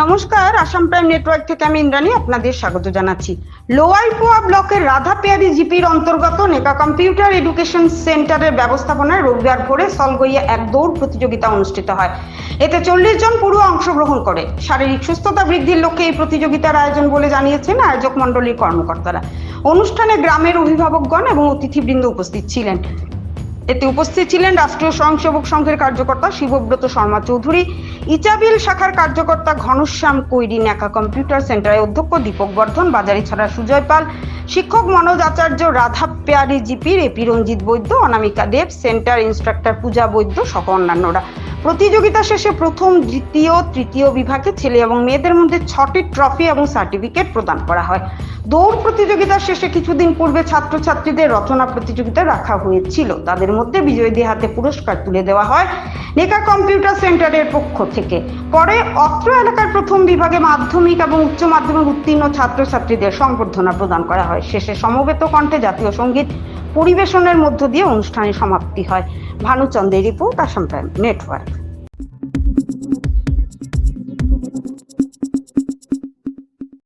নমস্কার, Assam prime network থেকে আমি ইন্দ্রাণী আপনাদের স্বাগত জানাচ্ছি। লোয়াইপোয়া ব্লকের রাধাপিয়ারি জিপির অন্তর্গত নেকা কম্পিউটার এডুকেশন সেন্টারের ব্যবস্থাপনায় রবিবার ভোরে সলগইয়া এক দৌড় প্রতিযোগিতা অনুষ্ঠিত হয়। এতে চল্লিশ জন পড়ুয়া অংশগ্রহণ করে। শারীরিক সুস্থতা বৃদ্ধির লক্ষ্যে এই প্রতিযোগিতার আয়োজন বলে জানিয়েছেন আয়োজক মণ্ডলীর কর্মকর্তারা। অনুষ্ঠানে গ্রামের অভিভাবকগণ এবং অতিথিবৃন্দ উপস্থিত ছিলেন। এতে উপস্থিত ছিলেন রাষ্ট্রীয় স্বয়ংসেবক সংঘের কার্যকর্তা শিবব্রত শর্মা চৌধুরী, ইচাবিল শাখার কার্যকর্তা ঘনশ্যাম কৈরি, ন্যাকা কম্পিউটার সেন্টারের অধ্যক্ষ দীপক বর্ধন, বাজারি ছাড়া সুজয় পাল, শিক্ষক মনোজ আচার্য, রাধা পেয়ারি জিপির AP Ranjit Baidya, Anamika Deb, centre instructor Puja Baidya সহ অন্যান্যরা। প্রতিযোগিতা শেষে প্রথম, দ্বিতীয়, তৃতীয় বিভাগে ছেলে এবং মেয়েদের মধ্যে ছটি ট্রফি এবং সার্টিফিকেট প্রদান করা হয়। দৌড় প্রতিযোগিতা শেষে কিছুদিন পূর্বে ছাত্রছাত্রীদের রচনা প্রতিযোগিতা রাখা হয়েছিল। তাদের মধ্যে বিজয়ীদের হাতে পুরস্কার তুলে দেওয়া হয় নেকা কম্পিউটার সেন্টারের পক্ষ থেকে। পরে অত্র এলাকার প্রথম বিভাগে মাধ্যমিক এবং উচ্চ মাধ্যমিক উত্তীর্ণ ছাত্রছাত্রীদের সংবর্ধনা প্রদান করা হয়। শেষে সমবেত কণ্ঠে জাতীয় সংগীত পরিবেশনের মধ্য দিয়ে অনুষ্ঠানের সমাপ্তি হয়। ভানুচন্দ্রের রিপোর্ট আসাম প্রাইম নেটওয়ার্ক।